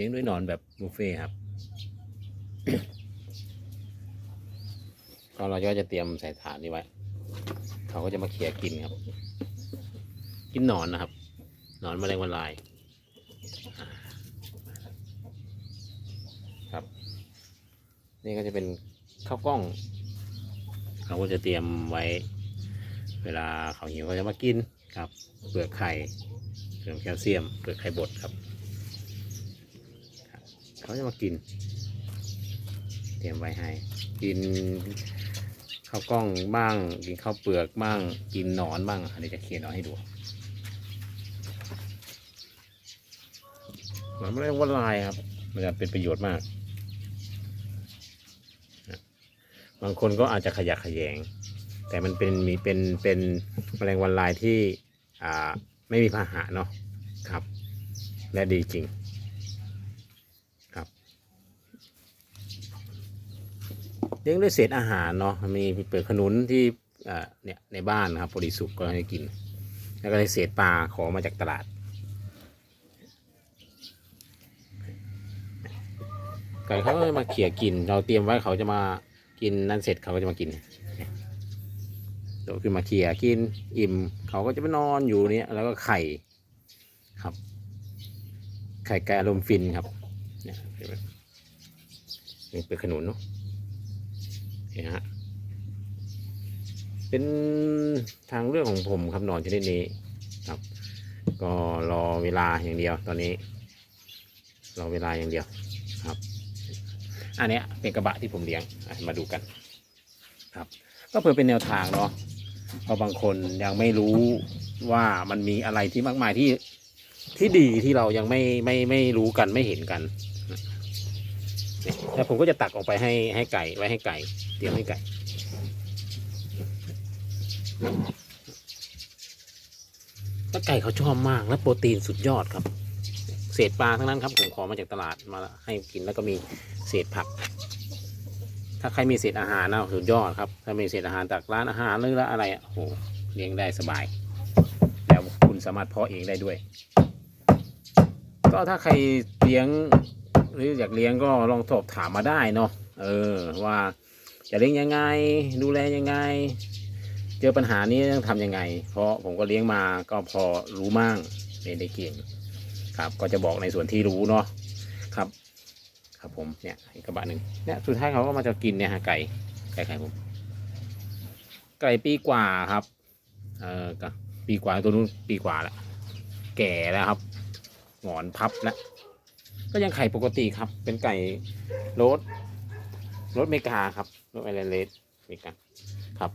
ลี้ยงด้วยหนอนแบบบุฟเฟ่ครับก็เราก็จะเตรียมใส่ถาดนี้ไว้ เขาก็จะมาเขี่ยกินครับ กินหนอนนะครับ หนอนแมลงวันลายครับ นี่ก็จะเป็นข้าวกล้อง เขาก็จะเตรียมไว้ เวลาเขาหิวเขาจะมากินครับ เปลือกไข่เติมแคลเซียม เปลือกไข่บดครับ เขาจะมากิน เตรียมไว้ให้ กินข้าวกล้องบ้าง กินข้าวเปลือกบ้าง กินหนอนบ้างอันนี้จะเขียนเอาให้ดูหนอนแมลงวันลายครับ มันจะเป็นประโยชน์มาก บางคนก็อาจจะขยักขยง แต่มันเป็นมีเป็นเป็นแมลงวันลายที่อ่าไม่มีพาหะเนาะครับ และดีจริง ครับ เลี้ยงด้วยเศษอาหารเนาะมีเปลือกขนุนที่เนี่ยในบ้านนะครับพอดีสุกก็ให้กิน แล้วก็ได้เศษปลาขอมาจากตลาดไก่เขาก็มาเขี่ยกิน เราเตรียมไว้เขาจะมากินนั่นเสร็จเขาก็จะมากินโดดขึ้นมาเขี่ยกินอิ่ม เขาก็จะไปนอนอยู่เนี้ยแล้วก็ไข่ครับ ไข่ไก่อารมณ์ฟินครับเนี่ยเป็นขนุนเนาะ นฮะเป็นทางเลือกของผมครับนอนชนิดนี้ครับ ก็รอเวลาอย่างเดียวตอนนี้ รอเวลาอย่างเดียวครับ อันเนี้ยเป็นกระบะที่ผมเลี้ยงอะมาดูกันครับ ก็เพื่อเป็นแนวทางเนาะเพราะบางคนยังไม่รู้ว่ามันมีอะไรที่มากมายที่ที่ดีที่เรายังไม่ไม่ไม่รู้กันไม่เห็นกันเนี่ย แล้วผมก็จะตักออกไปให้ให้ไก่ไว้ให้ไก่ เตรียมให้ไก่แล้วไก่เขาชอบมากและโปรตีนสุดยอดครับ เศษปลาทั้งนั้นครับ ผมขอมาจากตลาดมาให้กินแล้วก็มีเศษผัก ถ้าใครมีเศษอาหารนะสุดยอดครับ ถ้ามีเศษอาหารจากร้านอาหารหรืออะไรอะโหเลี้ยงได้สบายแล้วคุณสามารถเพาะเองได้ด้วย ก็ถ้าใครเลี้ยง หรืออยากเลี้ยงก็ลองสอบถามมาได้เนาะเออว่าจะเลี้ยงยังไง ดูแลยังไง เจอปัญหานี้ต้องทำยังไง เพราะผมก็เลี้ยงมาก็พอรู้มั่งไม่ได้เก่งครับก็จะบอกในส่วนที่รู้เนาะครับ ครับผมเนี่ยอีกกระบะหนึ่งเนี่ยสุดท้ายเขาก็มาจะกินเนี่ยฮะไก่ไก่ไข่ผมไก่ปีกว่าครับเออปีกว่าตัวนู้นปีกว่าแล้วแก่แล้วครับหงอนพับแล้ว ก็ยังไข่ปกติครับ เป็นไก่รสรสเมกาครับรสไอแลนด์เลสเมกาครับ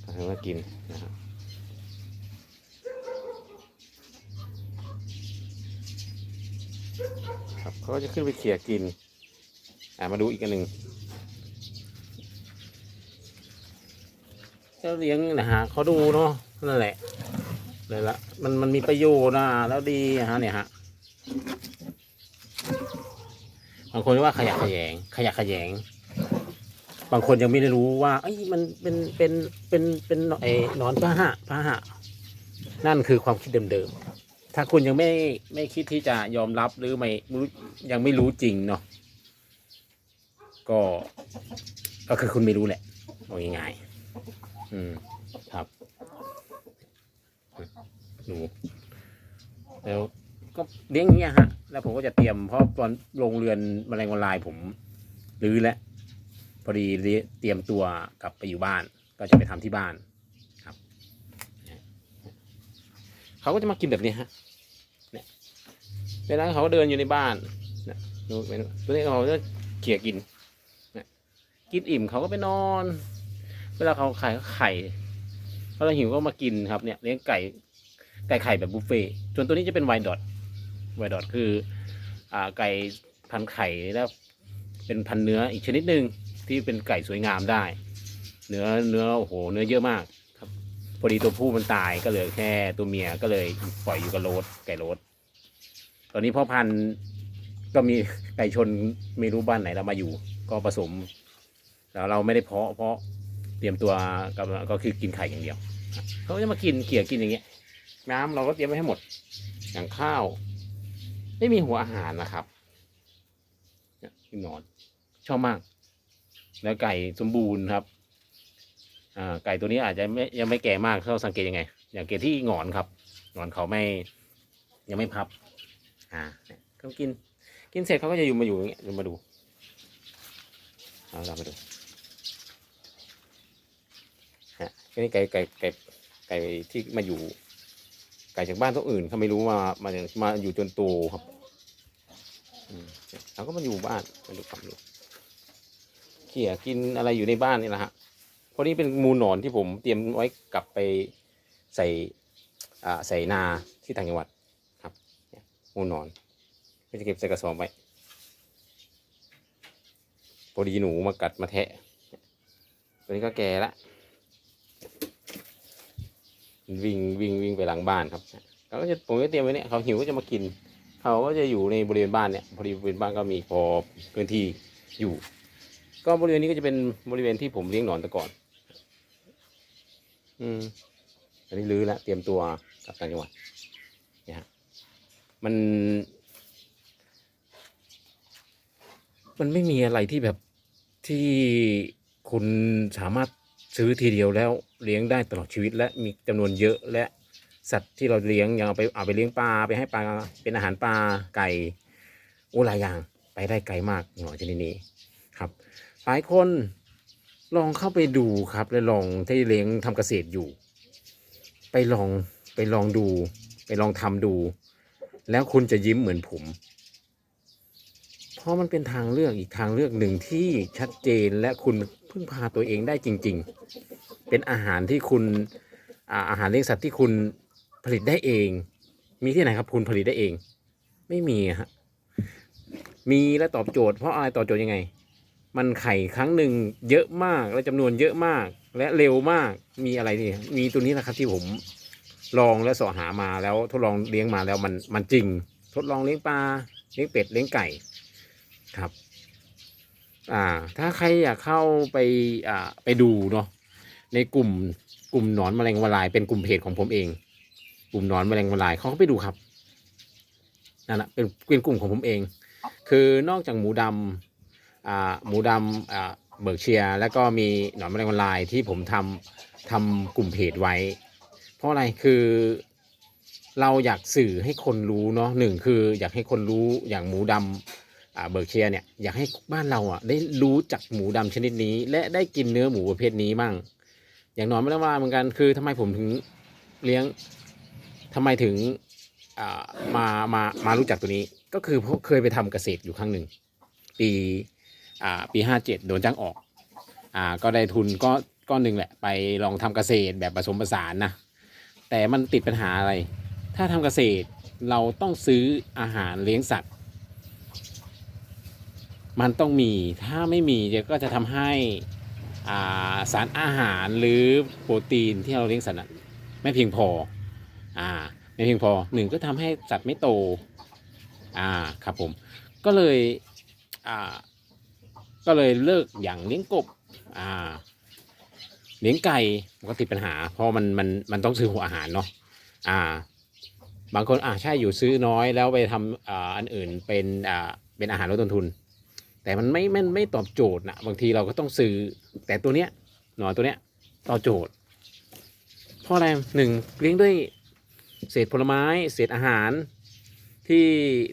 เขามากินนะครับครับเขาก็จะขึ้นไปเขี่ยกิน อ่ามาดูอีกอันหนึ่งเจ้าเลี้ยงนะฮะเขาดูเนาะนั่นแหละเลยละมันมันมีประโยชน์นะแล้วดีฮะเนี่ยฮะ บางคนว่าขยะแขยง ขยะแขยง บางคนยังไม่ได้รู้ว่าเอ้มันเป็นเป็นเป็นเป็นไอ้หนอนพาหะพาหะ นั่นคือความคิดเดิมๆ ถ้าคุณยังไม่ไม่คิดที่จะยอมรับหรือไม่รู้ยังไม่รู้จริงเนาะก็ก็คือคุณไม่รู้แหละเอาง่ายๆอืมครับดูแล้ว ก็เลี้ยงอย่างเงี้ยฮะ แล้วผมก็จะเตรียมเพราะตอนโรงเรือนแมลงวันลายผมรื้อแล้วพอดีเตรียมตัวกลับไปอยู่บ้าน ก็จะไปทำที่บ้านครับเขาก็จะมากินแบบนี้ฮะเนี่ยเวลาเขาเดินอยู่ในบ้านเนี่ยดูไปดูตัวนี้เขาจะเขี่ยกินเนี่ยกินอิ่มเขาก็ไปนอน เวลาเขาไข่เขาไข่พอเราหิวก็มากินครับเนี่ยเลี้ยงไก่ไก่ไข่แบบบุฟเฟ่ต์ส่วนตัวนี้จะเป็นไวน์ดอท ไวน์ดอทคืออ่าไก่พันไข่แล้วเป็นพันเนื้ออีกชนิดหนึ่งที่เป็นไก่สวยงามได้ เนื้อเนื้อโอ้โหเนื้อเยอะมากครับพอดีตัวผู้มันตายก็เหลือแค่ตัวเมียก็เลยปล่อยอยู่กับโรสไก่โรสตอนนี้พ่อพันธุ์ก็มีไก่ชนไม่รู้บ้านไหนเรามาอยู่ ก็ผสมแล้วเราไม่ได้เพาะเพราะเตรียมตัวกับก็คือกินไข่อย่างเดียวเขาจะมากินเกี่ยกินอย่างเงี้ยน้ำเราก็เตรียมไว้ให้หมดอย่างข้าว ไม่มีหัวอาหารนะครับนี่นหนอน ชอบมาก แล้วไก่สมบูรณ์ครับ อ่า ไก่ตัวนี้อาจจะไม่ยังไม่แก่มากเขาสังเกตยังไง อย่างเกตที่หงอนครับหงอนเขาไม่ ยังไม่พับ อ่าเนี่ยเขากิน กินเสร็จเขาก็จะอยู่มาอยู่อย่างเงี้ยอยู่มาดูเอาเรามาดูฮะนี่ไก่ไก่ไก่ไก่ที่มาอยู่ ไก่จากบ้านตัวอื่นเขาไม่รู้มามามาอยู่จนโตครับอืมเขาก็มาอยู่บ้านมาดูความรู้เขี่ยกินอะไรอยู่ในบ้านนี่แหละฮะพราะนี่เป็นมูลหนอนที่ผมเตรียมไว้กลับไปใส่อ่าใส่นาที่ต่างจังหวัดครับมูลหนอนก็จะเก็บใส่กระสอบไว้พอดีหนูมากัดมาแทะตัวนี้ก็แก่ละ วิ่งวิ่งวิ่งไปหลังบ้านครับเขาก็จะผมก็เตรียมไว้เนี่ยเขาหิวก็จะมากิน เขาก็จะอยู่ในบริเวณบ้านเนี่ยพอดีบริเวณบ้านก็มีพอพื้นที่อยู่ ก็บริเวณนี้ก็จะเป็นบริเวณที่ผมเลี้ยงหนอนแต่ก่อน อืมอันนี้รื้อแล้วเตรียมตัวกลับต่างจังหวัดเนี่ยฮะมัน มันไม่มีอะไรที่แบบที่คุณสามารถซื้อทีเดียวแล้ว เลี้ยงได้ตลอดชีวิต และมีจำนวนเยอะและสัตว์ที่เราเลี้ยงยังเอาไปเอาไปเลี้ยงปลาไปให้ปลาเป็นอาหารปลาไก่โอ้หลายอย่างไปได้ไกลมากหนอนชนิดนี้ครับ หลายคนลองเข้าไปดูครับและลองที่เลี้ยงทำเกษตรอยู่ ไปลองไปลองดู ไปลองทำดู แล้วคุณจะยิ้มเหมือนผม เพราะมันเป็นทางเลือกอีกทางเลือกหนึ่งที่ชัดเจนและคุณ พึ่งพาตัวเองได้จริง ๆ เป็นอาหารที่คุณอาหารเลี้ยงสัตว์ที่คุณผลิตได้เอง มีที่ไหนครับ คุณผลิตได้เอง ไม่มีฮะมีและตอบโจทย์เพราะอะไรตอบโจทย์ยังไง มันไข่ครั้งหนึ่งเยอะมากและจำนวนเยอะมาก และเร็วมากมีอะไรนี่มีตัวนี้นะครับที่ผมลองและสอหามาแล้วทดลองเลี้ยงมาแล้วมันมันจริง ทดลองเลี้ยงปลาเลี้ยงเป็ดเลี้ยงไก่ครับ อ่า ถ้าใครอยากเข้าไปอ่าไปดูเนาะในกลุ่มกลุ่มหนอนแมลงวลายเป็นกลุ่มเพจของผมเอง กลุ่มหนอนแมลงวลายเขาก็ไปดูครับนั่นแหละเป็นเป็นกลุ่มของผมเอง คือนอกจากหมูดำอ่าหมูดำอ่าเบิร์กเชียแล้วก็มีหนอนแมลงวลายที่ผมทำทำกลุ่มเพจไว้ เพราะอะไรคือเราอยากสื่อให้คนรู้เนาะหนึ่งคืออยากให้คนรู้อย่างหมูดำอ่า เบิร์กเชียเนี่ยอยากให้บ้านเราอะได้รู้จักหมูดำชนิดนี้ และได้กินเนื้อหมูประเภทนี้มั่งอย่างน้อยไม่ต้องว่าเหมือนกันคือทำไมผมถึงเลี้ยงทำไมถึงมามามารู้จักตัวนี้ ก็คือเพราะเคยไปทำเกษตรอยู่ครั้งหนึ่ง ปีปีห้าเจ็ดโดนจ้างออกอ่าก็ได้ทุนก็ก้อนหนึ่งแหละไปลองทำเกษตรแบบผสมผสานนะแต่มันติดปัญหาอะไร ถ้าทำเกษตรเราต้องซื้ออาหารเลี้ยงสัตว์ มันต้องมีถ้าไม่มีก็จะทำให้อ่าสารอาหารหรือโปรตีนที่เราเลี้ยงสัตว์ไม่เพียงพออ่าไม่เพียงพอหนึ่งก็ทำให้สัตว์ไม่โตอ่าครับผมก็เลยอ่าก็เลยเลิกอย่างเลี้ยงกบอ่าเลี้ยงไก่มันก็ติดปัญหา เพราะมันมันมันต้องซื้อหัวอาหารเนาะอ่า บางคนอ่าใช่อยู่ซื้อน้อยแล้วไปทำอ่าอันอื่นเป็นอ่าเป็นอาหารลดต้นทุน แต่มันไม่ไม่ไม่ตอบโจทย์นะบางทีเราก็ต้องซื้อแต่ตัวเนี้ยหนอนตัวเนี้ยตอบโจทย์เพราะอะไรหนึ่งเลี้ยงด้วยเศษผลไม้เศษอาหารที่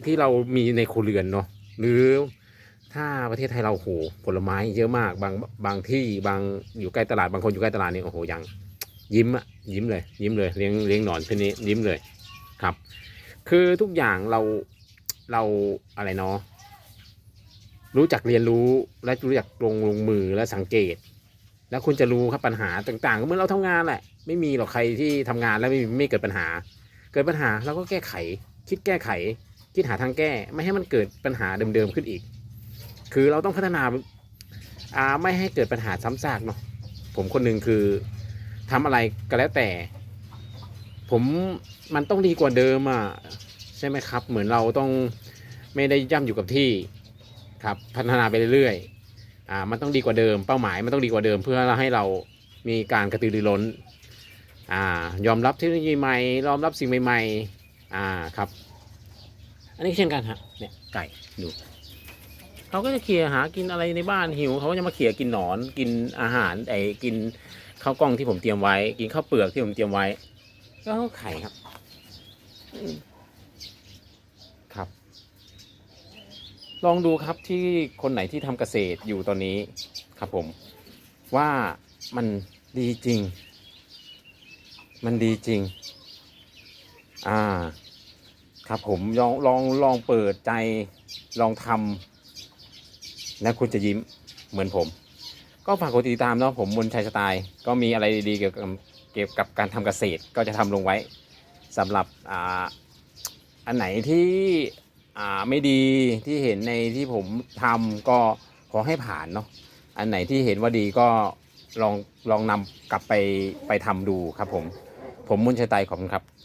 ที่เรามีในครัวเรือนเนาะหรือถ้าประเทศไทยเราโหผลไม้เยอะมากบางบางที่บางอยู่ใกล้ตลาดบางคนอยู่ใกล้ตลาดเนี่ยโอ้โหยังยิ้มอะยิ้มเลย ยิ้มเลยเลี้ยงเลี้ยงหนอนชนิดนี้ยิ้มเลยครับ คือทุกอย่างเราเราอะไรเนาะ รู้จักเรียนรู้และรู้จักลงลงมือและสังเกต แล้วคุณจะรู้ครับปัญหาต่างๆก็เหมือนเราทำงานแหละ ไม่มีหรอกใครที่ทำงานแล้วไม่ไม่เกิดปัญหา เกิดปัญหาเราก็แก้ไข คิดแก้ไข คิดหาทางแก้ ไม่ให้มันเกิดปัญหาเดิมๆขึ้นอีก คือเราต้องพัฒนาอ่าไม่ให้เกิดปัญหาซ้ำซากเนาะผมคนหนึ่งคือทำอะไรก็แล้วแต่ ผมมันต้องดีกว่าเดิมอะใช่ไหมครับ เหมือนเราต้องไม่ได้ย่ำอยู่กับที่ ครับพัฒนาไปเรื่อยๆอ่ามันต้องดีกว่าเดิมเป้าหมายมันต้องดีกว่าเดิม เพื่อให้เรามีการกระตือรือร้นอ่ายอมรับเทคโนโลยีใหม่ยอมรับสิ่งใหม่ๆอ่าครับ อันนี้เช่นกันฮะเนี่ยไก่ดูเขาก็จะเขี่ยหากินอะไรในบ้านหิวเขาก็จะมาเขี่ยกินหนอนกินอาหารไอ้กินข้าวกล้องที่ผมเตรียมไว้ กินข้าวเปลือกที่ผมเตรียมไว้ ก็เขาไข่ครับอืมครับ ลองดูครับที่คนไหนที่ทำเกษตรอยู่ตอนนี้ครับผม ว่ามันดีจริง มันดีจริง อ่า ครับผมลองลองลองเปิดใจลองทำแล้วคุณจะยิ้มเหมือนผม ก็ฝากกดติดตามเนาะผมมนชัยสไตล์ก็มีอะไรดีๆเกี่ยวกับเกี่ยวกับการทำเกษตรก็จะทำลงไว้สำหรับอ่าอันไหนที่ อ่าไม่ดีที่เห็นในที่ผมทำก็ขอให้ผ่านเนาะอันไหนที่เห็นว่าดีก็ลองลองนำกลับไปไปทำดูครับผม ผมมุนชัยไตขอบคุณครับ